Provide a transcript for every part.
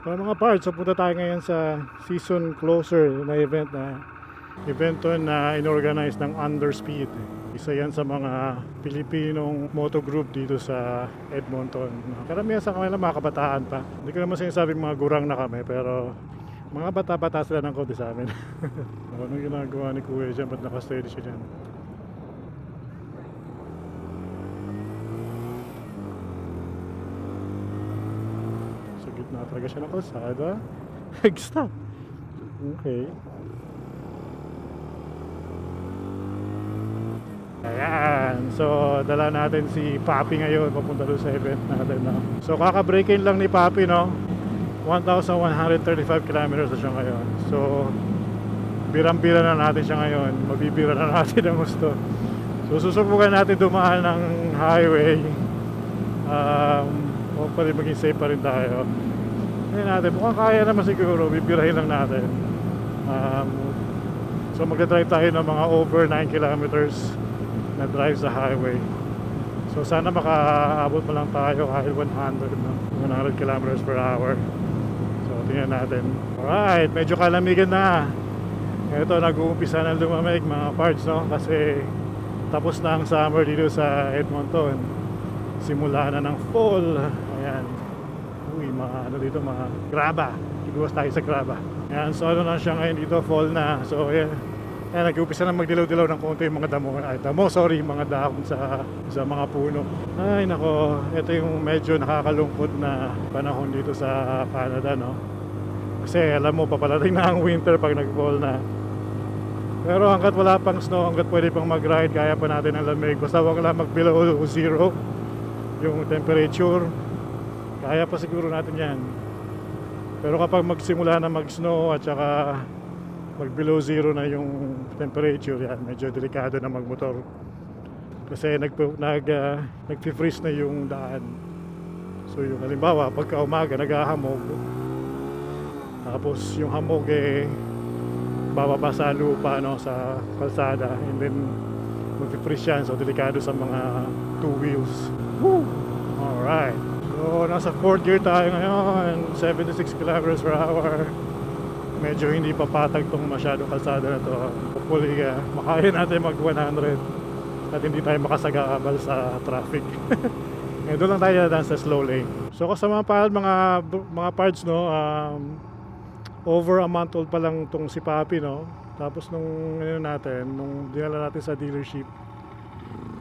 Para mga parts, so punta tayo ngayon sa season closer na event na event na inorganize ng Underspeed. Isa yan sa mga Pilipinong moto group dito sa Edmonton. Karamihan sa kanila mga kabataan pa. Hindi ko naman sinasabing mga gurang na kami pero mga bata-bata sila ng konti sa amin. so, anong ginagawa ni Kuya dyan? Ba't nakasteady siya dyan? Sa gitna talaga siya ng kalsada. Nag-stop. Okay. Ayan. So, dala natin si Papi ngayon papunta doon sa event natin. No? So, kaka-break in lang ni Papi, no? 1,135 kilometers na siya ngayon. So, birang-bira na natin siya ngayon. Mabibira na natin ang gusto. So, susubukan natin dumaan ng highway. Um, hopefully maging safe pa rin tayo. Ngayon natin, mukhang kaya naman siguro. Bibirahin lang natin. Um, so, magdadrive tayo ng mga over 9 kilometers na drive sa highway. So sana makaabot mo lang tayo kahit 100 no? 100 kilometers per hour. So tingnan natin. Alright, medyo kalamigan na. Ito nag-uumpisa na lumamig mga parts no kasi tapos na ang summer dito sa Edmonton. Simula na ng fall. Ayan. Mga ano dito, mga graba. Iguwas tayo sa graba. Ayan, so ano na siya ngayon dito, fall na. So ayan, Ayan, nag-umpisa na magdilaw-dilaw ng konti yung mga damo. Ay, damo, sorry, mga dahon sa, sa mga puno. Ay, nako, ito yung medyo nakakalungkot na panahon dito sa Canada, no? Kasi alam mo, papalating na ang winter pag nag-fall na. Pero hanggat wala pang snow, hanggat pwede pang mag-ride, kaya pa natin ang lamig. Basta wag lang mag-below zero yung temperature. Kaya pa siguro natin yan. Pero kapag magsimula na mag-snow at saka mag below zero na yung temperature yan medyo delikado na magmotor. Kasi nag, nag, uh, nag-freeze na yung daan. So yung halimbawa pagka umaga naghahamog tapos yung hamog eh bababa sa lupa no, sa kalsada. And then mag-freeze yan. So delikado sa mga two wheels. Woo! alright so nasa fourth gear tayo ngayon 76 kilometers per hour. Medyo hindi pa patag tong masyado kalsada na to. Hopefully uh, makaya natin mag 100 at hindi tayo makasagabal sa traffic. Eh, doon lang tayo dadaan sa slow lane. So kasama pa mga mga parts no um, over a month old pa lang tong si Papi no. Tapos nung ano natin nung dinala natin sa dealership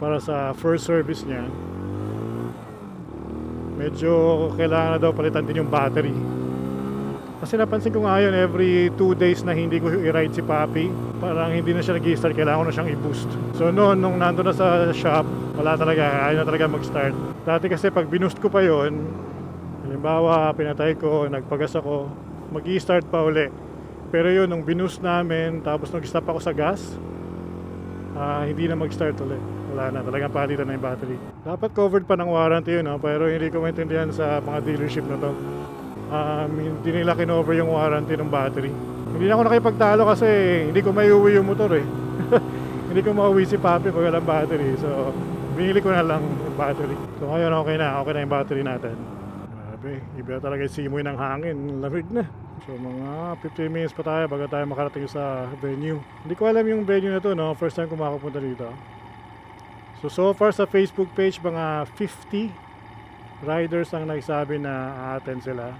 para sa first service niya medyo kailangan na daw palitan din yung battery kasi napansin ko nga yun, every 2 days na hindi ko i-ride si Papi, parang hindi na siya nag-start, kailangan ko na siyang i-boost. So noon, nung nandun na sa shop, wala talaga, ayaw na talaga mag-start. Dati kasi pag binoost ko pa yon halimbawa, pinatay ko, nagpagas ako, mag start pa uli. Pero yun, nung binoost namin, tapos nag-stop ako sa gas, ah, hindi na mag-start ulit. Wala na, talagang palitan na yung battery. Dapat covered pa ng warranty yun, no? pero hindi ko maintindihan sa mga dealership na to um, hindi nila kinover yung warranty ng battery. Hindi na ako nakipagtalo kasi hindi ko maiuwi yung motor eh. hindi ko mauwi si Papi pag walang battery. So, binili ko na lang yung battery. So, ngayon okay na. Okay na yung battery natin. Grabe, iba talaga yung simoy ng hangin. Lamig na. So, mga 15 minutes pa tayo bago tayo makarating sa venue. Hindi ko alam yung venue na to, no? First time ko makapunta dito. So, so far sa Facebook page, mga 50 riders ang nagsabi na attend sila.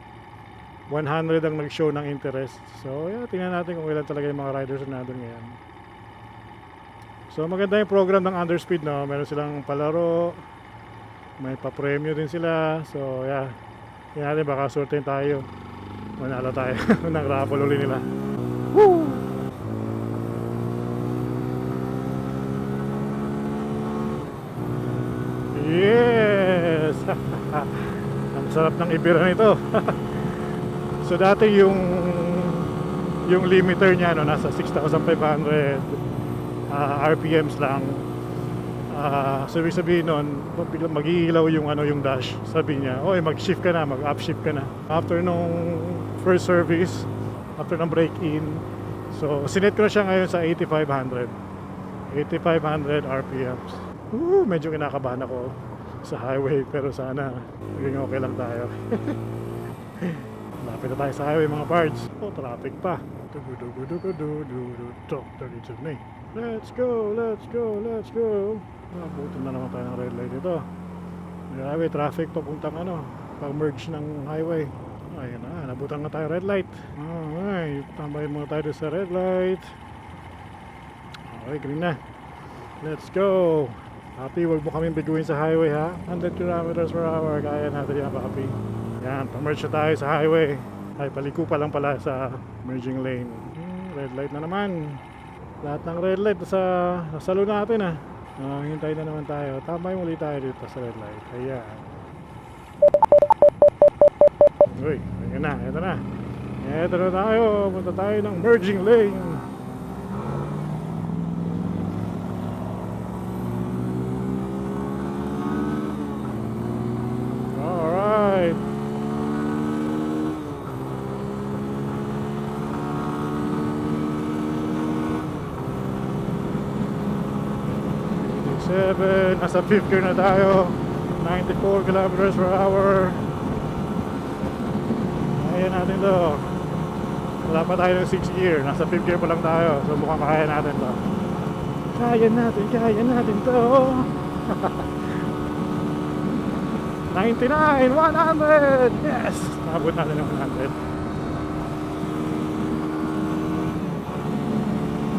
100 ang nag-show ng interest. So, yeah, tingnan natin kung ilan talaga yung mga riders na nandun ngayon. So, maganda yung program ng Underspeed, no? Meron silang palaro, may pa-premyo din sila. So, yeah, tingnan natin, baka sortin tayo. Manalo tayo ng raffle uli nila. Woo! Yes! Ang sarap ng ibira nito. So dati yung yung limiter niya no nasa 6,500 uh, RPMs lang. Uh, so ibig sabihin nun, mag-iilaw yung ano yung dash. Sabi niya, "Oy, mag-shift ka na, mag-upshift ka na." After nung first service, after ng break-in, so sinet ko na siya ngayon sa 8,500. 8,500 RPMs. Uh, medyo kinakabahan ako sa highway pero sana maging okay lang tayo. Lapit na tayo sa highway mga parts. Oh, traffic pa. Diretso na eh. Let's go, let's go, let's go. Nabutan na naman tayo ng red light dito. Grabe, traffic papuntang ano, pag-merge ng highway. Ayun na, nabutan na tayo red light. Alright, tambayin muna tayo sa red light. Okay, green na. Let's go. Happy, wag mo kaming biguin sa highway ha. 100 kilometers per hour, kaya natin yan, Happy. Yan, pa-merge tayo sa highway. Ay, paliko pa lang pala sa merging lane. Hmm, red light na naman. Lahat ng red light sa nasalo natin ah. Ah, hintay na naman tayo. Tama yung ulit tayo dito sa red light. Ayan. Uy, ayan na, eto na. Eto na tayo. Punta tayo ng merging lane. Alright. Seven, nasa fifth gear na tayo. 94 kilometers per hour. Kaya natin to. Wala pa tayo ng 6 gear. Nasa 5th gear pa lang tayo. So mukhang kaya natin to. Kaya natin, kaya natin to. 99, 100 Yes! Nakabot natin ng 100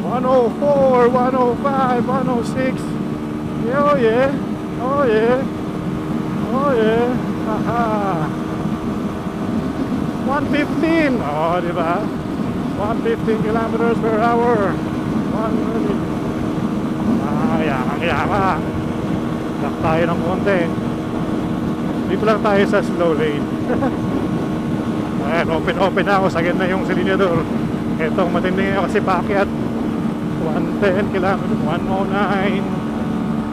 104, 105, 106 Oh yeah, oh yeah. Oh yeah, haha 115, oh di ba? 115 kilometers per hour. 100 Ah, yaman, yaman. Lock tayo ng konti. Dito lang tayo sa slow lane. Ayan, open open na ako. Sagad na yung silinyador. Ito, matindi nga kasi pakyat 110 kilometers 109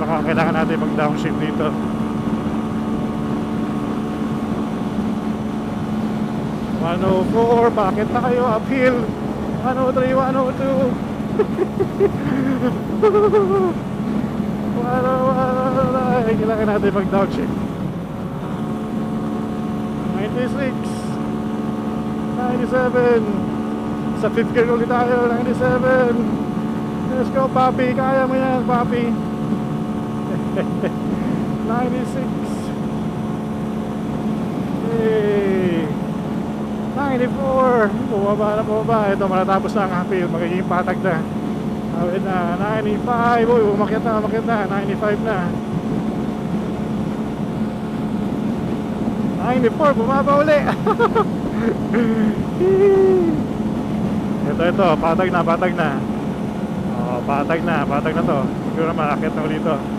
Baka kailangan natin mag downshift dito 104 Bakit tayo uphill 103, 102 109 Kailangan natin mag downshift 96 97 Sa 5th gear ulit tayo 97 Let's go papi. Kaya mo yan papi 96 Hey. 94 Bumaba na bumaba. Ito matatapos na ang happy Magiging patag na. Awit na 95 Uy umakyat na umakyat na. 95 na. 94 bumaba uli. Ito ito. Patag na patag na. Oh, patag na. Patag na to. Siguro makakit na uli to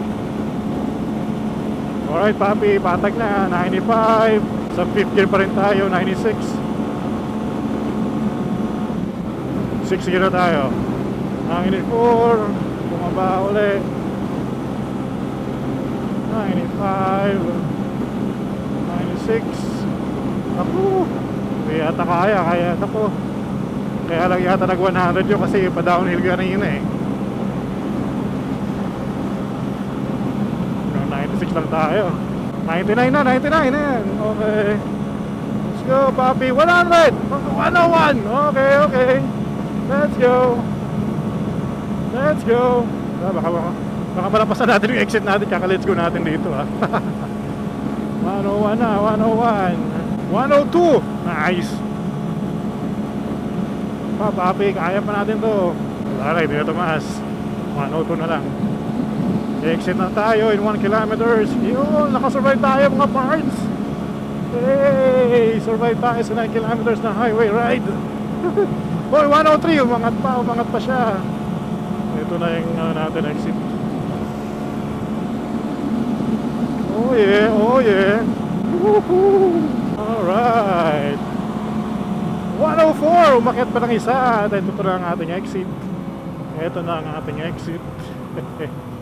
Alright papi patag na. 95 Sa 5th gear pa rin tayo 96 6 gear na tayo. 94 Bumaba uli. 95 96 Ako Hindi yata kaya Kaya ako Kaya lang yata nag 100 yun Kasi pa downhill kanina eh. Hanggang 96 lang tayo. 99 na 99 na yan. Okay. Let's go papi. 100 101 Okay okay. Let's go. Let's go. Ah, Baka baka Baka malapasan natin yung exit natin. Kaka let's go natin dito ha 101 na 101 102 Nice! Pa papi Kaya pa natin to. Wala na hindi na tumaas 102 na lang Exit na tayo in 1 kilometers. Yun Nakasurvive tayo mga parts. Hey Survive tayo sa 9 kilometers na highway ride. Boy 103 Umangat pa Umangat pa siya. Ito na yung ano natin exit. Oh yeah oh yeah. Woohoo! alright 104 umakyat pa ng isa. At ito na ang ating exit. Ito na ang ating exit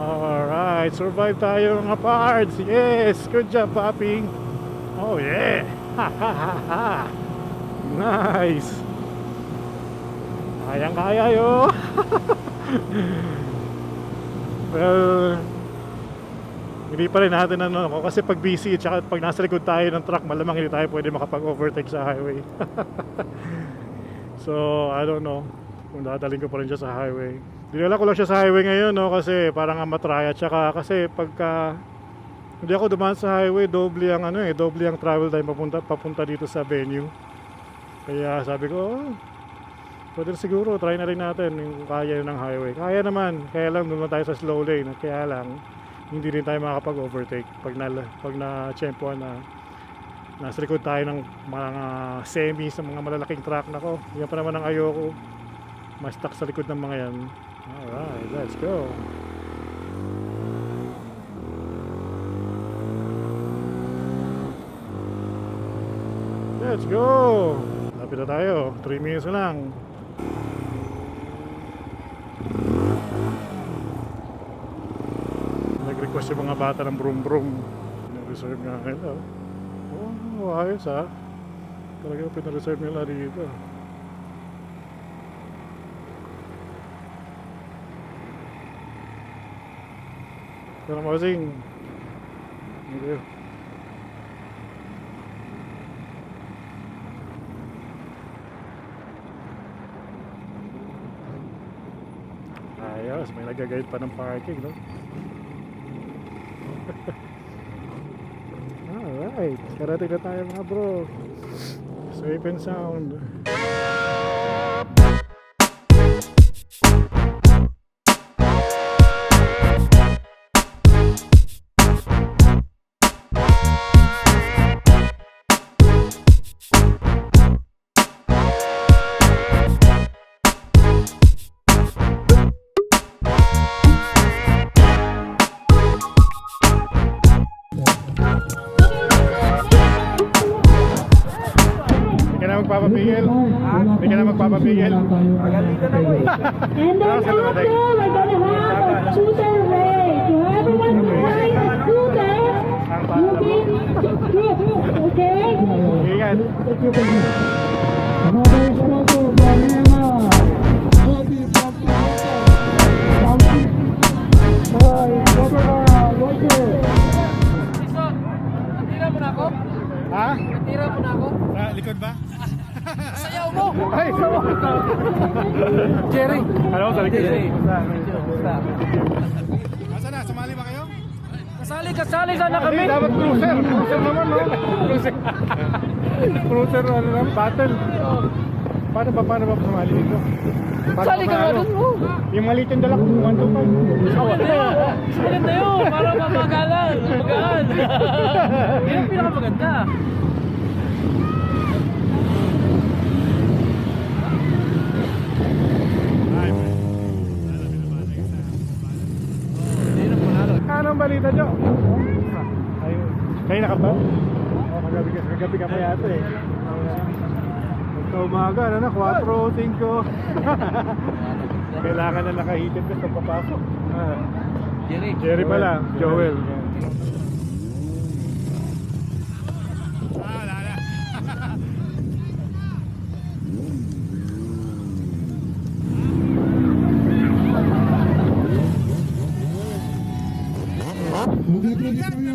alright survive tayo mga parts yes good job papi oh yeah ha ha ha nice Kayang kaya yo. well, Hindi pa rin natin ano kasi pag busy at pag nasa likod tayo ng truck malamang hindi tayo pwede makapag-overtake sa highway. so, I don't know kung dadalhin ko pa rin siya sa highway. Dinala ko lang siya sa highway ngayon no kasi parang amatraya at saka kasi pagka hindi ako dumaan sa highway, doble ang ano eh, doble ang travel time papunta papunta dito sa venue. Kaya sabi ko, oh, pwede siguro try na rin natin yung kaya ng highway. Kaya naman, kaya lang doon tayo sa slow lane. Kaya lang hindi rin tayo makakapag-overtake pag na pag na tsempuan na nasa likod tayo ng mga semi sa mga malalaking truck na ko. Yan pa naman ang ayoko. Mas stuck sa likod ng mga yan. Alright, let's go. Let's go! Lapit na tayo. 3 minutes lang. Nag-request yung mga bata ng brum brum. Pinareserve nga nila. Oh, ayos ha. Talaga pinareserve nila dito. Pero masing. Hindi. Ayos, may nagagayad pa ng parking, no? Alright, karating na tayo mga bro. Safe and sound. Hindi ka na magpapapigil. And then after, we're gonna have a scooter race. So everyone who rides a scooter, you can group, okay? Ingat. Kasali sana kami! Dapat cruiser. Cruiser naman, no? Cruiser. cruiser, ano lang, battle. Paano ba, paano ba sumali dito? Paano Kasali ka ano? dun mo? Yung maliit yung dala ko, 1 to 5. Maganda yun! Maganda yun! Para mamagalan! Magaan! Yan ang pinakamaganda! Anong balita, Jo? Kayo na ka ba? Oh, kagabi ka, kagabi ka pa yata eh. Sa umaga, ano na, 4 5 Kailangan na nakahitid ka sa papasok. Ah. Jerry! Jerry pala, Joel.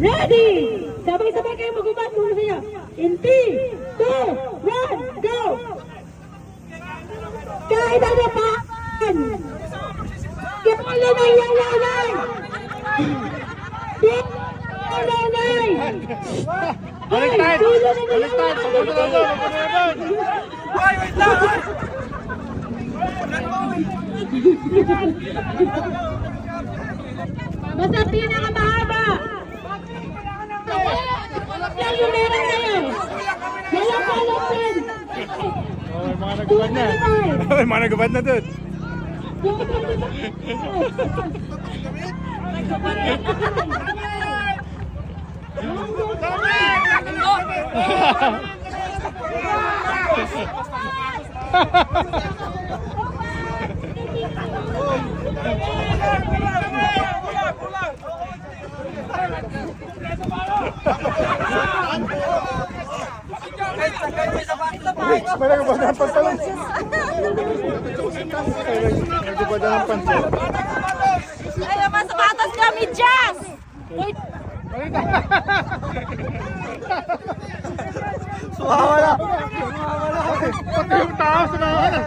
Ready! Sabay-sabay kayo magubat muna siya. In 3, 2, 1, go! Kahit ano pa! Kipalo na yung nanay! Baliktad! Baliktad! Papunta na doon! Papunta na doon! Basta pinakamahaba! Yan yung meron na yan. Wala ka alam din. Oh, may mga nagubad na. May mga nagubad na doon. Oh, May nagubad ng pantalon. Nagubad ng pantalon. Ay, naman sapatos kami, Jazz! Uy, Sumawala. Pati yung tao sumawala.